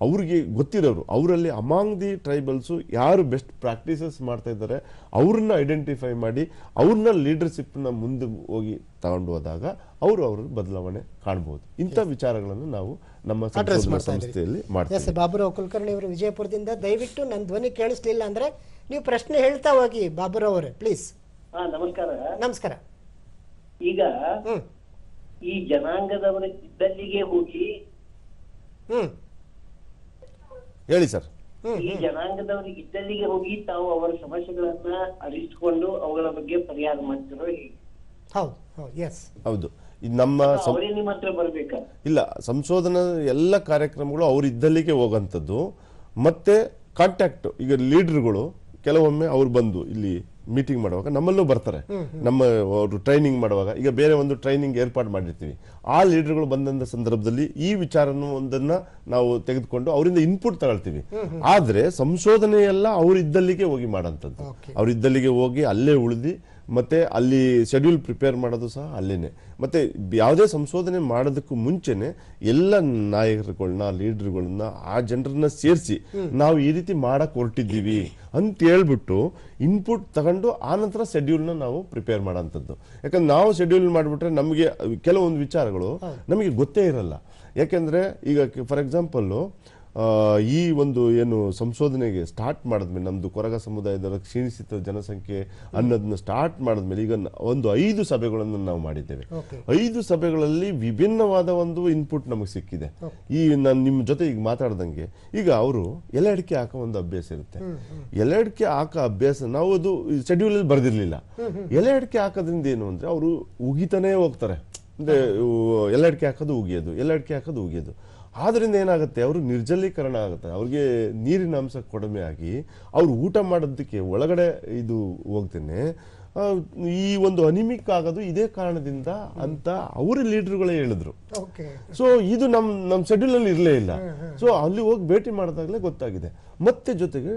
ಅವ್ರಿಗೆ ಗೊತ್ತಿರೋರು ಅವರಲ್ಲಿ ಅಮಾಂಗ್ ದಿ ಟ್ರೈಬಲ್ಸು ಯಾರು ಬೆಸ್ಟ್ ಪ್ರಾಕ್ಟೀಸಸ್ ಮಾಡ್ತಾ ಇದ್ದಾರೆ ಅವ್ರನ್ನ ಐಡೆಂಟಿಫೈ ಮಾಡಿ ಅವ್ರನ್ನ ಲೀಡರ್ಶಿಪ್ನ ಮುಂದೆ ಹೋಗಿ ತಗೊಂಡು ಹೋದಾಗ ಅವರು ಅವರ ಬದಲಾವಣೆ ಕಾಣ್ಬೋದು. ಇಂಥ ವಿಚಾರಗಳನ್ನು ನಾವು ನಮ್ಮ ಸಂಸ್ಥೆಯಲ್ಲಿ ಎಸ್ ಮಾಡ್ತೀವಿ ಬಾಬುರಾವ್ ಕುಲಕರ್ಣಿ ಅವರು ವಿಜಯಪುರದಿಂದ ದಯವಿಟ್ಟು ನನ್ನ ಧ್ವನಿ ಕೇಳಿಸ್ಲಿಲ್ಲ ಅಂದ್ರೆ ನೀವು ಪ್ರಶ್ನೆ ಹೇಳ್ತಾ ಹೋಗಿ ಬಾಬುರಾವ್ ಅವರೇ ಪ್ಲೀಸ್ ಹಾ ನಮಸ್ಕಾರ. ನಮಸ್ಕಾರ. ಈಗ ಈ ಜನಾಂಗದವರ ಇದ್ದಲ್ಲಿಗೆ ಹೋಗಿ ಹ್ಮ್. ಹೇಳಿ ಸರ್. ಈ ಜನಾಂಗದವರು ಇದ್ದಲ್ಲಿಗೆ ಹೋಗಿ ತಾವು ಅವರ ಸಮಸ್ಯೆಗಳನ್ನ ಅರಿತುಕೊಂಡು ಅವುಗಳ ಬಗ್ಗೆ ಪರಿಹಾರ ಮಾಡ್ತಿರೋ ಹೌದು ಹೌದು ಎಸ್ ಹೌದು. ಇದು ನಮ್ಮ ಸಂ- ಅವರೇ ನಿಮ್ಮ ಹತ್ರ ಬರ್ಬೇಕಾ? ಇಲ್ಲ ಸಂಶೋಧನಾ ಎಲ್ಲ ಕಾರ್ಯಕ್ರಮಗಳು ಅವ್ರ ಇದ್ದಲ್ಲಿಗೆ ಹೋಗಂತದ್ದು ಮತ್ತೆ ಕಾಂಟ್ಯಾಕ್ಟ್ ಈಗ ಲೀಡರ್ಗಳು ಕೆಲವೊಮ್ಮೆ ಅವ್ರು ಬಂದು ಇಲ್ಲಿ ಮೀಟಿಂಗ್ ಮಾಡುವಾಗ ನಮ್ಮಲ್ಲೂ ಬರ್ತಾರೆ. ನಮ್ಮ ಅವರು ಟ್ರೈನಿಂಗ್ ಮಾಡುವಾಗ ಈಗ ಬೇರೆ ಒಂದು ಟ್ರೈನಿಂಗ್ ಏರ್ಪಾಡು ಮಾಡಿರ್ತೀವಿ. ಆ ಲೀಡರ್ಗಳು ಬಂದಂಥ ಸಂದರ್ಭದಲ್ಲಿ ಈ ವಿಚಾರನೂ ಒಂದನ್ನ ನಾವು ತೆಗೆದುಕೊಂಡು ಅವರಿಂದ ಇನ್ಪುಟ್ ತಗೊಳ್ತೀವಿ. ಆದ್ರೆ ಸಂಶೋಧನೆ ಎಲ್ಲ ಅವರಿದ್ದಲ್ಲಿಗೆ ಹೋಗಿ ಮಾಡೋಂಥದ್ದು ಅವರಿದ್ದಲ್ಲಿಗೆ ಇದ್ದಲ್ಲಿಗೆ ಹೋಗಿ ಅಲ್ಲೇ ಉಳಿದು ಮತ್ತೆ ಅಲ್ಲಿ ಶೆಡ್ಯೂಲ್ ಪ್ರಿಪೇರ್ ಮಾಡೋದು ಸಹ ಅಲ್ಲೇ ಮತ್ತೆ ಯಾವುದೇ ಸಂಶೋಧನೆ ಮಾಡೋದಕ್ಕೂ ಮುಂಚೆನೆ ಎಲ್ಲ ನಾಯಕರುಗಳನ್ನ ಲೀಡರ್ಗಳನ್ನ ಆ ಜನರನ್ನ ಸೇರಿಸಿ ನಾವು ಈ ರೀತಿ ಮಾಡಕ್ಕೆ ಹೊರಟಿದ್ದೀವಿ ಅಂತ ಹೇಳ್ಬಿಟ್ಟು ಇನ್ಪುಟ್ ತಗೊಂಡು ಆ ನಂತರ ಶೆಡ್ಯೂಲ್ನ ನಾವು ಪ್ರಿಪೇರ್ ಮಾಡೋಂಥದ್ದು. ಯಾಕಂದ್ರೆ ನಾವು ಶೆಡ್ಯೂಲ್ ಮಾಡಿಬಿಟ್ರೆ ನಮಗೆ ಕೆಲವೊಂದು ವಿಚಾರಗಳು ನಮಗೆ ಗೊತ್ತೇ ಇರಲ್ಲ. ಯಾಕೆಂದ್ರೆ ಈಗ ಫಾರ್ ಎಕ್ಸಾಂಪಲ್ಲು ಈ ಒಂದು ಏನು ಸಂಶೋಧನೆಗೆ ಸ್ಟಾರ್ಟ್ ಮಾಡಿದ್ಮೇಲೆ ನಮ್ಮದು ಕೊರಗ ಸಮುದಾಯದ ಕ್ಷೀಣಿಸಿದ ಜನಸಂಖ್ಯೆ ಅನ್ನೋದನ್ನ ಸ್ಟಾರ್ಟ್ ಮಾಡಿದ್ಮೇಲೆ ಈಗ ಒಂದು ಐದು ಸಭೆಗಳನ್ನು ನಾವು ಮಾಡಿದ್ದೇವೆ. ಐದು ಸಭೆಗಳಲ್ಲಿ ವಿಭಿನ್ನವಾದ ಒಂದು ಇನ್ಪುಟ್ ನಮಗೆ ಸಿಕ್ಕಿದೆ. ಈ ನಾನು ನಿಮ್ಮ ಜೊತೆ ಈಗ ಮಾತಾಡ್ದಂಗೆ ಈಗ ಅವರು ಎಲೆ ಅಡಿಕೆ ಹಾಕೋ ಒಂದು ಅಭ್ಯಾಸ ಇರುತ್ತೆ. ಎಲೆ ಅಡಿಕೆ ಹಾಕೋ ಅಭ್ಯಾಸ ನಾವು ಅದು ಶೆಡ್ಯೂಲ್ ಅಲ್ಲಿ ಬರ್ದಿರ್ಲಿಲ್ಲ. ಎಲೆ ಅಡಿಕೆ ಹಾಕೋದ್ರಿಂದ ಏನು ಅಂದ್ರೆ ಅವರು ಉಗಿತಾನೇ ಹೋಗ್ತಾರೆ. ಅಂದ್ರೆ ಎಲೆ ಅಡಿಕೆ ಹಾಕೋದು ಉಗಿಯೋದು ಎಲೆ ಅಡಿಕೆ ಹಾಕೋದು ಉಗಿಯೋದು. ಆದ್ರಿಂದ ಏನಾಗುತ್ತೆ? ಅವರು ನಿರ್ಜಲೀಕರಣ ಆಗುತ್ತೆ. ಅವ್ರಿಗೆ ನೀರಿನ ಅಂಶ ಕಡಿಮೆ ಆಗಿ ಅವ್ರು ಊಟ ಮಾಡೋದಕ್ಕೆ ಒಳಗಡೆ ಇದು ಹೋಗ್ತೇನೆ. ಈ ಒಂದು ಅನಿಮಿಕ್ ಆಗೋದು ಇದೇ ಕಾರಣದಿಂದ ಅಂತ ಅವರ ಲೀಡರ್ಗಳೇ ಹೇಳಿದ್ರು. ಓಕೆ. ಸೊ ಇದು ನಮ್ ನಮ್ಮ ಶೆಡ್ಯೂಲ್ ಅಲ್ಲಿ ಇರಲೇ ಇಲ್ಲ. ಸೊ ಅಲ್ಲಿ ಹೋಗಿ ಭೇಟಿ ಮಾಡಿದಾಗಲೇ ಗೊತ್ತಾಗಿದೆ. ಮತ್ತೆ ಜೊತೆಗೆ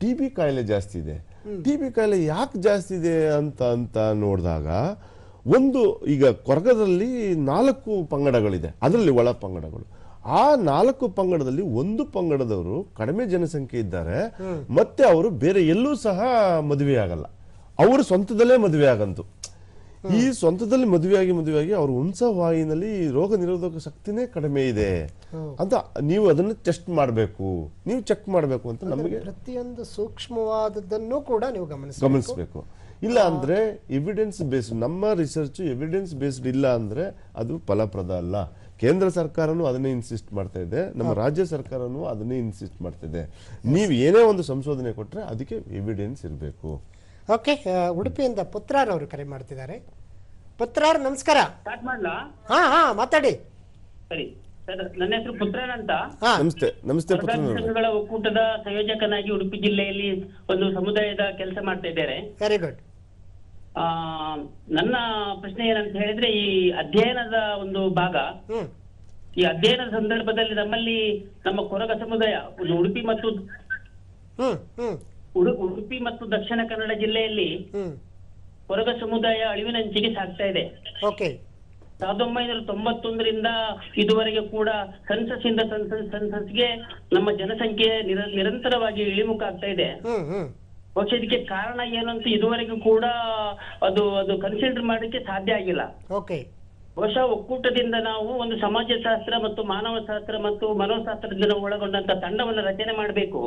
ಟಿ ಬಿ ಕಾಯಿಲೆ ಜಾಸ್ತಿ ಇದೆ. ಟಿ ಬಿ ಕಾಯಿಲೆ ಯಾಕೆ ಜಾಸ್ತಿ ಇದೆ ಅಂತ ಅಂತ ನೋಡಿದಾಗ ಒಂದು ಈಗ ಕೊರಗದಲ್ಲಿ ನಾಲ್ಕು ಪಂಗಡಗಳಿದೆ. ಅದರಲ್ಲಿ ಒಳ ಪಂಗಡಗಳು. ಆ ನಾಲ್ಕು ಪಂಗಡದಲ್ಲಿ ಒಂದು ಪಂಗಡದವರು ಕಡಿಮೆ ಜನಸಂಖ್ಯೆ ಇದ್ದಾರೆ. ಮತ್ತೆ ಅವರು ಬೇರೆ ಎಲ್ಲೂ ಸಹ ಮದುವೆ ಆಗಲ್ಲ. ಅವರು ಸ್ವಂತದಲ್ಲೇ ಮದುವೆ ಆಗಂತು. ಈ ಸ್ವಂತದಲ್ಲಿ ಮದುವೆಯಾಗಿ ಮದುವೆಯಾಗಿ ಅವ್ರ ಹುಂಸವಾಹಿನಲ್ಲಿ ರೋಗ ನಿರೋಧಕ ಶಕ್ತಿನೇ ಕಡಿಮೆ ಇದೆ ಅಂತ ನೀವು ಅದನ್ನ ಟೆಸ್ಟ್ ಮಾಡಬೇಕು. ನೀವು ಚೆಕ್ ಮಾಡಬೇಕು ಅಂತ ನಮಗೆ ಪ್ರತಿಯೊಂದು ಸೂಕ್ಷ್ಮವಾದದ್ದನ್ನು ಕೂಡ ನೀವು ಗಮನಿಸಿ ಗಮನಿಸಬೇಕು. ಇಲ್ಲ ಅಂದ್ರೆ ಎವಿಡೆನ್ಸ್ ಬೇಸ್ಡ್ ನಮ್ಮ ರಿಸರ್ಚ್ ಎವಿಡೆನ್ಸ್ ಬೇಸ್ಡ್ ಇಲ್ಲ ಅಂದ್ರೆ ಅದು ಫಲಪ್ರದ ಅಲ್ಲ. ಕೇಂದ್ರ ಸರ್ಕಾರನೂ ಅದನ್ನೇ ಇನ್ಸಿಸ್ಟ್ ಮಾಡ್ತಾ ಇದೆ. ನಮ್ಮ ರಾಜ್ಯ ಸರ್ಕಾರನೂ ಅದನ್ನೇ ಇನ್ಸಿಸ್ಟ್ ಮಾಡ್ತಾ ಇದೆ. ನೀವು ಏನೇ ಒಂದು ಸಂಶೋಧನೆ ಕೊಟ್ಟರೆ ಅದಕ್ಕೆ ಎವಿಡೆನ್ಸ್ ಇರಬೇಕು. ಓಕೆ ಉಡುಪಿಯಿಂದ ಪುತ್ರಾರ್ ಅವರು ಕರೆ ಮಾಡ್ತಿದ್ದಾರೆ. ಪುತ್ರಾರ್ ನಮಸ್ಕಾರ. ಸ್ಟಾರ್ಟ್ ಮಾಡ್ಲಾ? ಹಾ ಹಾ ಮಾತಾಡಿ. ಸರಿ. ಸರ್ ನನ್ನ ಹೆಸರು ಪುತ್ರನ್ ಅಂತ. ಹಾ. ನಮಸ್ತೆ ನಮಸ್ತೆ ಒಕ್ಕೂಟದ ಸಂಯೋಜಕನಾಗಿ ಉಡುಪಿ ಜಿಲ್ಲೆಯಲ್ಲಿ ಒಂದು ಸಮುದಾಯದ ಕೆಲಸ ಮಾಡ್ತಾ ಇದ್ದಾರೆ. ವೆರಿ ಗುಡ್ ನನ್ನ ಪ್ರಶ್ನೆ ಏನಂತ ಹೇಳಿದ್ರೆ ಈ ಅಧ್ಯಯನದ ಒಂದು ಭಾಗ ಈ ಅಧ್ಯಯನದ ಸಂದರ್ಭದಲ್ಲಿ ನಮ್ಮಲ್ಲಿ ನಮ್ಮ ಕೊರಗ ಸಮುದಾಯ ಒಂದು ಉಡುಪಿ ಮತ್ತು ಉಡುಪಿ ಮತ್ತು ದಕ್ಷಿಣ ಕನ್ನಡ ಜಿಲ್ಲೆಯಲ್ಲಿ ಕೊರಗ ಸಮುದಾಯ ಅಳಿವಿನಂಚಿಗೆ ಸಾಗ್ತಾ ಇದೆ. ಸಾವಿರದ ಒಂಬೈನೂರ ತೊಂಬತ್ತೊಂದರಿಂದ ಇದುವರೆಗೆ ಕೂಡ ಸೆನ್ಸಸ್ ಇಂದ ಸೆನ್ಸಸ್ ಸೆನ್ಸಸ್ಗೆ ನಮ್ಮ ಜನಸಂಖ್ಯೆ ನಿರ- ನಿರಂತರವಾಗಿ ಇಳಿಮುಖ ಆಗ್ತಾ ಇದೆ ಬಹುಶಃ ಇದಕ್ಕೆ ಕಾರಣ ಏನು ಅಂತ ಇದುವರೆಗೂ ಕೂಡ ಅದು ಅದು ಕನ್ಸಿಡರ್ ಮಾಡಲಿಕ್ಕೆ ಸಾಧ್ಯ ಆಗಿಲ್ಲ. ಓಕೆ ಬಹುಶಃ ಒಕ್ಕೂಟದಿಂದ ನಾವು ಒಂದು ಸಮಾಜಶಾಸ್ತ್ರ ಮತ್ತು ಮಾನವಶಾಸ್ತ್ರ ಮತ್ತು ಮನೋಶಾಸ್ತ್ರದಿಂದ ಒಳಗೊಂಡಂತ ತಂಡವನ್ನು ರಚನೆ ಮಾಡಬೇಕು.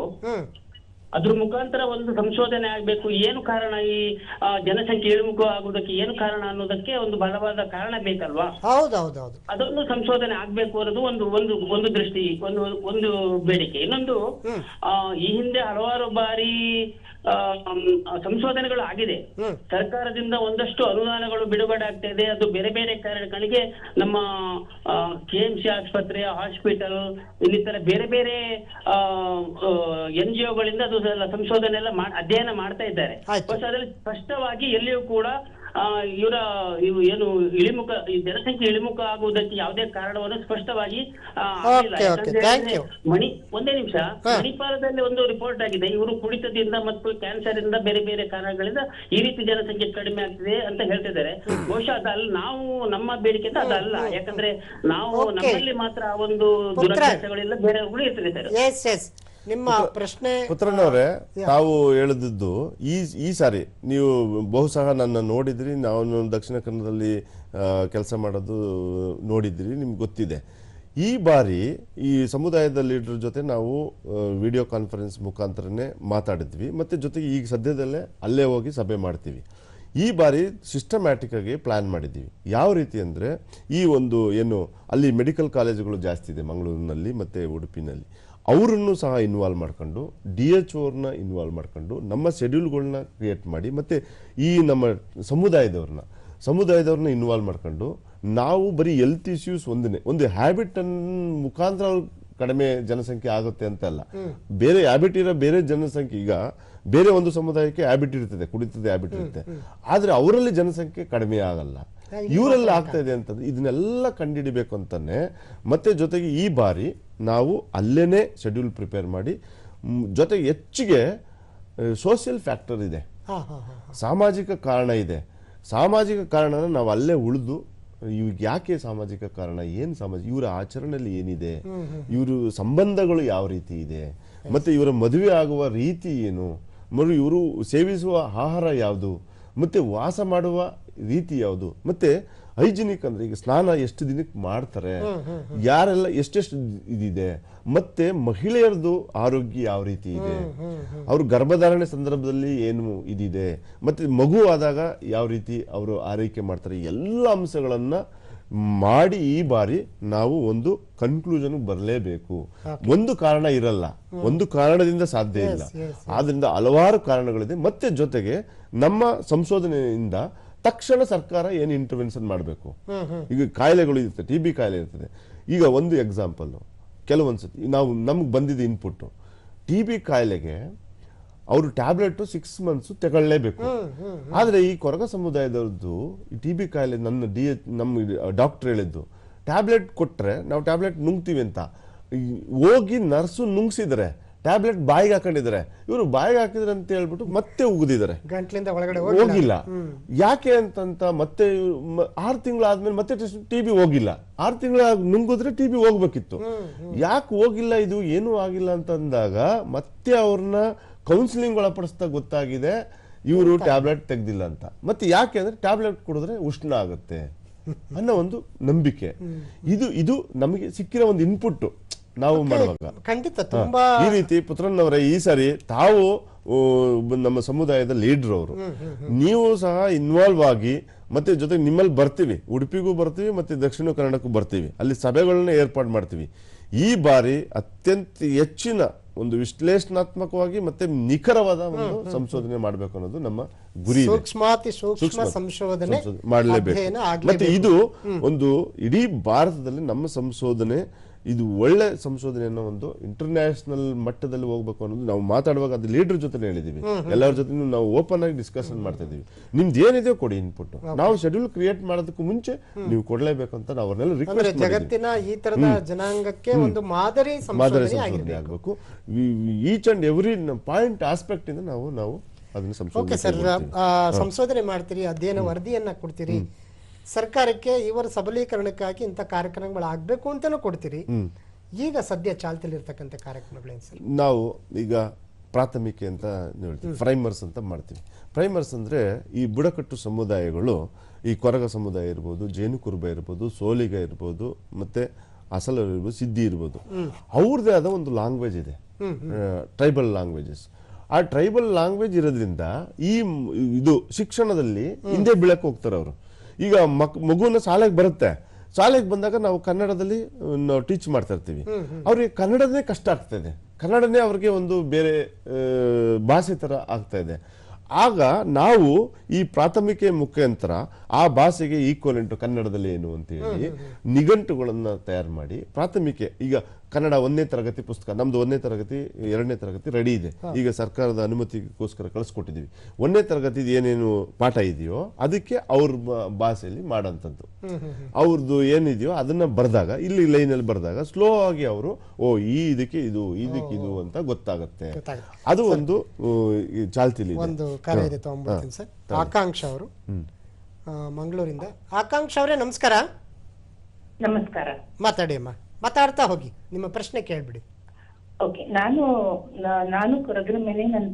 ಅದ್ರ ಮುಖಾಂತರ ಒಂದು ಸಂಶೋಧನೆ ಆಗ್ಬೇಕು. ಏನು ಕಾರಣ ಈ ಜನಸಂಖ್ಯೆ ಇಳಿಮುಖ ಆಗುವುದಕ್ಕೆ ಏನು ಕಾರಣ ಅನ್ನೋದಕ್ಕೆ ಒಂದು ಬಲವಾದ ಕಾರಣ ಬೇಕಲ್ವಾ? ಹೌದು ಹೌದು ಹೌದು ಅದೊಂದು ಸಂಶೋಧನೆ ಆಗ್ಬೇಕು ಅನ್ನೋದು ಒಂದು ಒಂದು ಒಂದು ದೃಷ್ಟಿ ಒಂದು ಒಂದು ಬೇಡಿಕೆ. ಇನ್ನೊಂದು ಈ ಹಿಂದೆ ಹಲವಾರು ಬಾರಿ ಸಂಶೋಧನೆಗಳು ಆಗಿದೆ. ಸರ್ಕಾರದಿಂದ ಒಂದಷ್ಟು ಅನುದಾನಗಳು ಬಿಡುಗಡೆ ಆಗ್ತಾ ಇದೆ. ಅದು ಬೇರೆ ಬೇರೆ ಕಾರಣಗಳಿಗೆ ನಮ್ಮ ಕೆ ಎಂ ಸಿ ಆಸ್ಪತ್ರೆ ಹಾಸ್ಪಿಟಲ್ ಇನ್ನಿತರ ಬೇರೆ ಬೇರೆ ಎನ್ ಜಿ ಒಗಳಿಂದ ಅದು ಎಲ್ಲ ಸಂಶೋಧನೆ ಎಲ್ಲ ಅಧ್ಯಯನ ಮಾಡ್ತಾ ಇದ್ದಾರೆ. ಆಯ್ತು. ಬಟ್ ಅದರಲ್ಲಿ ಸ್ಪಷ್ಟವಾಗಿ ಎಲ್ಲಿಯೂ ಕೂಡ ಇವರ ಇವು ಏನು ಇಳಿಮುಖ ಈ ಜನಸಂಖ್ಯೆ ಇಳಿಮುಖ ಆಗುವುದಕ್ಕೆ ಯಾವುದೇ ಕಾರಣವನ್ನು ಸ್ಪಷ್ಟವಾಗಿ ಮಣಿ ಒಂದೇ ನಿಮಿಷ. ಮಣಿಪಾಲದಲ್ಲಿ ಒಂದು ರಿಪೋರ್ಟ್ ಆಗಿದೆ. ಇವರು ಕುಡಿತದಿಂದ ಮತ್ತು ಕ್ಯಾನ್ಸರ್ ಇಂದ ಬೇರೆ ಬೇರೆ ಕಾರಣಗಳಿಂದ ಈ ರೀತಿ ಜನಸಂಖ್ಯೆ ಕಡಿಮೆ ಆಗ್ತಿದೆ ಅಂತ ಹೇಳ್ತಿದ್ದಾರೆ. ಬಹುಶಃ ಅದಲ್ಲ. ನಾವು ನಮ್ಮ ಬೇಡಿಕೆ ಅಂತ ಅದಲ್ಲ ಯಾಕಂದ್ರೆ ನಾವು ನಮ್ಮಲ್ಲಿ ಮಾತ್ರ ಆ ಒಂದು ಪುತ್ರ. ದುರಭ್ಯಾಸಗಳಿಲ್ಲ. ಬೇರೆ ಇರ್ತದೆ ಸರ್ ನಿಮ್ಮ ಪ್ರಶ್ನೆ ಪುತ್ರನವರೇ ತಾವು ಹೇಳಿದ್ದು ಈ ಈ ಸಾರಿ ನೀವು ಬಹುಶಃ ನನ್ನ ನೋಡಿದ್ರಿ ನಾನು ದಕ್ಷಿಣ ಕನ್ನಡದಲ್ಲಿ ಕೆಲಸ ಮಾಡೋದು ನೋಡಿದ್ರಿ ನಿಮ್ಗೆ ಗೊತ್ತಿದೆ. ಈ ಬಾರಿ ಈ ಸಮುದಾಯದ ಲೀಡರ್ ಜೊತೆ ನಾವು ವಿಡಿಯೋ ಕಾನ್ಫರೆನ್ಸ್ ಮುಖಾಂತರನೇ ಮಾತಾಡಿದ್ವಿ ಮತ್ತೆ ಜೊತೆಗೆ ಈಗ ಸದ್ಯದಲ್ಲೇ ಅಲ್ಲೇ ಹೋಗಿ ಸಭೆ ಮಾಡ್ತೀವಿ. ಈ ಬಾರಿ ಸಿಸ್ಟಮ್ಯಾಟಿಕ್ ಆಗಿ ಪ್ಲಾನ್ ಮಾಡಿದ್ದೀವಿ. ಯಾವ ರೀತಿ ಅಂದರೆ ಈ ಒಂದು ಏನು ಅಲ್ಲಿ ಮೆಡಿಕಲ್ ಕಾಲೇಜುಗಳು ಜಾಸ್ತಿ ಇದೆ ಮಂಗಳೂರಿನಲ್ಲಿ ಮತ್ತು ಉಡುಪಿನಲ್ಲಿ. ಅವರನ್ನು ಸಹ ಇನ್ವಾಲ್ವ್ ಮಾಡ್ಕೊಂಡು ಡಿ ಎಚ್ ಓರ್ನ ಇನ್ವಾಲ್ವ್ ಮಾಡ್ಕೊಂಡು ನಮ್ಮ ಶೆಡ್ಯೂಲ್ಗಳನ್ನ ಕ್ರಿಯೇಟ್ ಮಾಡಿ ಮತ್ತು ಈ ನಮ್ಮ ಸಮುದಾಯದವ್ರನ್ನ ಸಮುದಾಯದವ್ರನ್ನ ಇನ್ವಾಲ್ವ್ ಮಾಡ್ಕೊಂಡು ನಾವು ಬರೀ ಹೆಲ್ತ್ ಇಶ್ಯೂಸ್ ಒಂದನೇ ಒಂದು ಹ್ಯಾಬಿಟ್ ಮುಖಾಂತರ ಅವ್ರು ಕಡಿಮೆ ಜನಸಂಖ್ಯೆ ಆಗುತ್ತೆ ಅಂತ ಅಲ್ಲ. ಬೇರೆ ಹ್ಯಾಬಿಟ್ ಇರೋ ಬೇರೆ ಜನಸಂಖ್ಯೆ ಈಗ ಬೇರೆ ಒಂದು ಸಮುದಾಯಕ್ಕೆ ಹ್ಯಾಬಿಟ್ ಇರ್ತದೆ ಕುಡಿತದೆ ಹ್ಯಾಬಿಟ್ ಇರುತ್ತೆ. ಆದರೆ ಅವರಲ್ಲಿ ಜನಸಂಖ್ಯೆ ಕಡಿಮೆ ಆಗಲ್ಲ. ಇವರಲ್ಲಿ ಆಗ್ತಾ ಇದೆ ಅಂತಂದ್ರೆ ಇದನ್ನೆಲ್ಲ ಕಂಡುಹಿಡಿಬೇಕು ಅಂತಾನೆ ಮತ್ತೆ ಜೊತೆಗೆ ಈ ಬಾರಿ ನಾವು ಅಲ್ಲೇನೆ ಶೆಡ್ಯೂಲ್ ಪ್ರಿಪೇರ್ ಮಾಡಿ ಜೊತೆಗೆ ಹೆಚ್ಚಿಗೆ ಸೋಷಿಯಲ್ ಫ್ಯಾಕ್ಟರ್ ಇದೆ. ಸಾಮಾಜಿಕ ಕಾರಣ ಇದೆ. ಸಾಮಾಜಿಕ ಕಾರಣನ ನಾವು ಅಲ್ಲೇ ಉಳಿದು ಇವ್ರಿಗೆ ಯಾಕೆ ಸಾಮಾಜಿಕ ಕಾರಣ ಏನು ಸಾಮಾಜಿಕ ಇವರ ಆಚರಣೆಯಲ್ಲಿ ಏನಿದೆ? ಇವರು ಸಂಬಂಧಗಳು ಯಾವ ರೀತಿ ಇದೆ? ಮತ್ತೆ ಇವರ ಮದುವೆ ಆಗುವ ರೀತಿ ಏನು? ಮರು ಇವರು ಸೇವಿಸುವ ಆಹಾರ ಯಾವುದು? ಮತ್ತೆ ವಾಸ ಮಾಡುವ ರೀತಿ ಯಾವುದು? ಮತ್ತೆ ಹೈಜಿನಿಕ್ ಅಂದ್ರೆ ಈಗ ಸ್ನಾನ ಎಷ್ಟು ದಿನಕ್ಕೆ ಮಾಡ್ತಾರೆ? ಯಾರೆಲ್ಲ ಎಷ್ಟೆಷ್ಟು ಇದಿದೆ? ಮತ್ತೆ ಮಹಿಳೆಯರದು ಆರೋಗ್ಯ ಯಾವ ರೀತಿ ಇದೆ? ಅವರು ಗರ್ಭಧಾರಣೆ ಸಂದರ್ಭದಲ್ಲಿ ಏನು ಇದಿದೆ? ಮತ್ತೆ ಮಗು ಆದಾಗ ಯಾವ ರೀತಿ ಅವರು ಆರೈಕೆ ಮಾಡ್ತಾರೆ? ಎಲ್ಲ ಅಂಶಗಳನ್ನ ಮಾಡಿ ಈ ಬಾರಿ ನಾವು ಒಂದು ಕನ್ಕ್ಲೂಷನ್ ಬರಲೇಬೇಕು. ಒಂದು ಕಾರಣ ಇರಲ್ಲ. ಒಂದು ಕಾರಣದಿಂದ ಸಾಧ್ಯ ಇಲ್ಲ. ಆದ್ರಿಂದ ಹಲವಾರು ಕಾರಣಗಳಿದೆ. ಮತ್ತೆ ಜೊತೆಗೆ ನಮ್ಮ ಸಂಶೋಧನೆಯಿಂದ ತಕ್ಷಣ ಸರ್ಕಾರ ಏನು ಇಂಟರ್ವೆನ್ಷನ್ ಮಾಡಬೇಕು? ಈಗ ಕಾಯಿಲೆಗಳು ಇರುತ್ತೆ ಟಿ ಬಿ ಕಾಯಿಲೆ ಇರ್ತದೆ. ಈಗ ಒಂದು ಎಕ್ಸಾಂಪಲ್ ಕೆಲವೊಂದ್ಸತಿ ನಾವು ನಮ್ಗೆ ಬಂದಿದ್ದ ಇನ್ಪುಟ್ ಟಿ ಬಿ ಕಾಯಿಲೆಗೆ ಅವರು ಟ್ಯಾಬ್ಲೆಟ್ ಸಿಕ್ಸ್ ಮಂತ್ಸ್ ತಗೊಳ್ಳೇಬೇಕು. ಆದ್ರೆ ಈ ಕೊರಗ ಸಮುದಾಯದವ್ರದ್ದು ಟಿ ಬಿ ಕಾಯಿಲೆ ನನ್ನ ಡಿ ಎಚ್ ನಮ್ಮ ಡಾಕ್ಟರ್ ಹೇಳಿದ್ದು ಟ್ಯಾಬ್ಲೆಟ್ ಕೊಟ್ರೆ ನಾವು ಟ್ಯಾಬ್ಲೆಟ್ ನುಂಗ್ತೀವಿ ಅಂತ. ಹೋಗಿ ನರ್ಸು ನುಂಗ್ಸಿದ್ರೆ ಟ್ಯಾಬ್ಲೆಟ್ ಬಾಯಿಗೆ ಹಾಕೊಂಡಿದ್ದಾರೆ. ಇವರು ಬಾಯಿಗೆ ಹಾಕಿದ್ರೆ ಅಂತ ಹೇಳ್ಬಿಟ್ಟು ಮತ್ತೆ ಉಗಿದಿದ್ದಾರೆ. ಗಂಟ್ಲಿಂದ ಒಳಗಡೆ ಹೋಗಿಲ್ಲ. ಯಾಕೆ ಅಂತಂತ ಮತ್ತೆ ಆರು ತಿಂಗಳಾದ್ಮೇಲೆ ಮತ್ತೆ ಟಿ ಬಿ ಹೋಗಿಲ್ಲ. ಆರು ತಿಂಗಳ ನುಂಗಿದ್ರೆ ಟಿ ಬಿ ಹೋಗ್ಬೇಕಿತ್ತು. ಯಾಕೆ ಹೋಗಿಲ್ಲ ಇದು ಏನೂ ಆಗಿಲ್ಲ ಅಂತ ಅಂದಾಗ ಮತ್ತೆ ಅವ್ರನ್ನ ಕೌನ್ಸಿಲಿಂಗ್ ಒಳಪಡಿಸ್ತಾ ಗೊತ್ತಾಗಿದೆ ಇವರು ಟ್ಯಾಬ್ಲೆಟ್ ತೆಗ್ದಿಲ್ಲ ಅಂತ. ಮತ್ತೆ ಯಾಕೆ ಅಂದ್ರೆ ಟ್ಯಾಬ್ಲೆಟ್ ಕುಡಿದ್ರೆ ಉಷ್ಣ ಆಗುತ್ತೆ ಅನ್ನೋ ಒಂದು ನಂಬಿಕೆ. ಇದು ಇದು ನಮಗೆ ಸಿಕ್ಕಿರೋ ಒಂದು ಇನ್ಪುಟ್ ನಾವು ಮಾಡುವಾಗ. ಖಂಡಿತ ತುಂಬಾ ಈ ರೀತಿ ಪುತ್ರನ್ನವರೇ ಈ ಸಾರಿ ತಾವು ನಮ್ಮ ಸಮುದಾಯದ ಲೀಡರ್ ಅವರು. ನೀವು ಸಹ ಇನ್ವಾಲ್ವ್ ಆಗಿ ಮತ್ತೆ ಜೊತೆಗೆ ನಿಮ್ಮಲ್ಲಿ ಬರ್ತೀವಿ. ಉಡುಪಿಗೂ ಬರ್ತೀವಿ ಮತ್ತೆ ದಕ್ಷಿಣ ಕನ್ನಡಕ್ಕೂ ಬರ್ತೀವಿ. ಅಲ್ಲಿ ಸಭೆಗಳನ್ನ ಏರ್ಪಾಡು ಮಾಡ್ತೀವಿ. ಈ ಬಾರಿ ಅತ್ಯಂತ ಹೆಚ್ಚಿನ ಒಂದು ವಿಶ್ಲೇಷಣಾತ್ಮಕವಾಗಿ ಮತ್ತೆ ನಿಖರವಾದ ಒಂದು ಸಂಶೋಧನೆ ಮಾಡಬೇಕು ಅನ್ನೋದು ನಮ್ಮ ಗುರಿ ಸೂಕ್ಷ್ಮ ಸಂಶೋಧನೆ ಮಾಡಲೇಬೇಕು. ಮತ್ತೆ ಇದು ಒಂದು ಇಡೀ ಭಾರತದಲ್ಲಿ ನಮ್ಮ ಸಂಶೋಧನೆ ಇದು ಒಳ್ಳೆ ಸಂಶೋಧನೆ ಅನ್ನೋ ಒಂದು ಇಂಟರ್ನ್ಯಾಷನಲ್ ಮಟ್ಟದಲ್ಲಿ ಹೋಗ್ಬೇಕು ಅನ್ನೋದು ನಾವು ಮಾತಾಡುವಾಗ ಅದು ಲೀಡರ್ ಜೊತೆ ಹೇಳಿದೀವಿ. ಎಲ್ಲರ ಜೊತೆ ನಾವು ಓಪನ್ ಆಗಿ ಡಿಸ್ಕಷನ್ ಮಾಡ್ತಾ ಇದೀವಿ. ನಿಮ್ದು ಏನಿದೆಯೋ ಕೊಡಿ ಇನ್ಪುಟ್ ನಾವು ಶೆಡ್ಯೂಲ್ ಕ್ರಿಯೇಟ್ ಮಾಡೋದಕ್ಕೂ ಮುಂಚೆ ನೀವು ಕೊಡಲೇಬೇಕು ಅಂತ ನಾವು ಅವ್ರನ್ನೆಲ್ಲ ರಿಕ್ವೆಸ್ಟ್ ಜಗತ್ತಿನ ಈ ತರದ ಜನಾಂಗಕ್ಕೆ ಒಂದು ಮಾದರಿ ಮಾದರಿ ಸಂಶೋಧನೆ ಆಗಬೇಕು. Each and every point aspect ಇಂದ ನಾವು ನಾವು ಅದನ್ನ ಸಂಶೋಧನೆ ಸಂಶೋಧನೆ ಮಾಡ್ತೀರಿ ಅಧ್ಯಯನ ವರದಿಯನ್ನ ಕೊಡ್ತೀರಿ. ಸರ್ಕಾರಕ್ಕೆ ಇವರ ಸಬಲೀಕರಣಕ್ಕಾಗಿ ಇಂಥ ಕಾರ್ಯಕ್ರಮಗಳು ಆಗ್ಬೇಕು ಅಂತಲೂ ಕೊಡ್ತೀರಿ. ಈಗ ಸದ್ಯ ಚಾಲ್ತಿಯಲ್ಲಿ ಇರ್ತಕ್ಕಂಥ ಕಾರ್ಯಕ್ರಮಗಳೇನು ಸರ್? ನಾವು ಈಗ ಪ್ರಾಥಮಿಕ ಅಂತ ಹೇಳ್ತೀವಿ ಪ್ರೈಮರ್ಸ್ ಅಂತ ಮಾಡ್ತೀವಿ. ಪ್ರೈಮರ್ಸ್ ಅಂದ್ರೆ ಈ ಬುಡಕಟ್ಟು ಸಮುದಾಯಗಳು ಈ ಕೊರಗ ಸಮುದಾಯ ಇರ್ಬೋದು ಜೇನು ಕುರುಬ ಇರ್ಬೋದು ಸೋಲಿಗ ಇರ್ಬೋದು ಮತ್ತೆ ಅಸಲರು ಇರ್ಬೋದು ಸಿದ್ಧಿ ಇರ್ಬೋದು. ಅವ್ರದ್ದೇ ಆದ ಒಂದು ಲ್ಯಾಂಗ್ವೇಜ್ ಇದೆ. Tribal languages. ಆ ಟ್ರೈಬಲ್ ಲ್ಯಾಂಗ್ವೇಜ್ ಇರೋದ್ರಿಂದ ಈ ಇದು ಶಿಕ್ಷಣದಲ್ಲಿ ಹಿಂದೆ ಬೀಳಕ್ಕೆ ಹೋಗ್ತಾರೆ ಅವರು. ಈಗ ಮಕ್ ಮಗುನ ಶಾಲೆಗೆ ಬರುತ್ತೆ. ಶಾಲೆಗೆ ಬಂದಾಗ ನಾವು ಕನ್ನಡದಲ್ಲಿ ನಾವು ಟೀಚ್ ಮಾಡ್ತಾ ಇರ್ತೀವಿ. ಅವ್ರಿಗೆ ಕನ್ನಡನೇ ಕಷ್ಟ ಆಗ್ತಾ ಇದೆ. ಕನ್ನಡನೇ ಅವ್ರಿಗೆ ಒಂದು ಬೇರೆ ಭಾಷೆ ತರ ಆಗ್ತಾ ಇದೆ. ಆಗ ನಾವು ಈ ಪ್ರಾಥಮಿಕ ಮುಖಾಂತರ ಆ ಭಾಷೆಗೆ ಈಕ್ವಲೆಂಟ್ ಕನ್ನಡದಲ್ಲಿ ಏನು ಅಂತ ಹೇಳಿ ನಿಘಂಟುಗಳನ್ನು ತಯಾರು ಮಾಡಿ ಪ್ರಾಥಮಿಕ ಈಗ ಕನ್ನಡ ಒಂದನೇ ತರಗತಿ ಪುಸ್ತಕ ನಮ್ದು ಒಂದನೇ ತರಗತಿ ಎರಡನೇ ತರಗತಿ ರೆಡಿ ಇದೆ. ಈಗ ಸರ್ಕಾರದ ಅನುಮತಿಗೋಸ್ಕರ ಕಳಿಸ್ಕೊಟ್ಟಿದ್ದೀವಿ. ಒಂದನೇ ತರಗತಿ ಏನೇನು ಪಾಠ ಇದೆಯೋ ಅದಕ್ಕೆ ಅವ್ರ ಭಾಷೆಯಲ್ಲಿ ಮಾಡೋಂಥದ್ದು ಅವ್ರದ್ದು ಏನಿದೆಯೋ ಅದನ್ನ ಬರೆದಾಗ ಇಲ್ಲಿ ಲೈನಲ್ಲಿ ಬರೆದಾಗ ಸ್ಲೋ ಆಗಿ ಅವರು ಓ ಈ ಇದಕ್ಕೆ ಇದು ಇದಕ್ಕೆ ಇದು ಅಂತ ಗೊತ್ತಾಗುತ್ತೆ. ಅದು ಒಂದು ಚಾಲ್ತಿಲಿ ಒಂದು ಕರೆ ಇದೆ ಸರ್. ಆಕಾಂಕ್ಷ ಅವರು. ಮಂಗಳೂರಿಂದ. ಆಕಾಂಕ್ಷ ಅವರೇ ನಮಸ್ಕಾರ. ನಮಸ್ಕಾರ. ಮಾತಾಡಿ ಅಮ್ಮ. ಮಾತಾಡ್ತಾ ಹೋಗಿ ನಿಮ್ಮ ಪ್ರಶ್ನೆ ಕೇಳ್ಬಿಡಿ. ಓಕೆ ನಾನು ನಾನು ಕೊರಗರ ಮೇಲೆ ನನ್ನ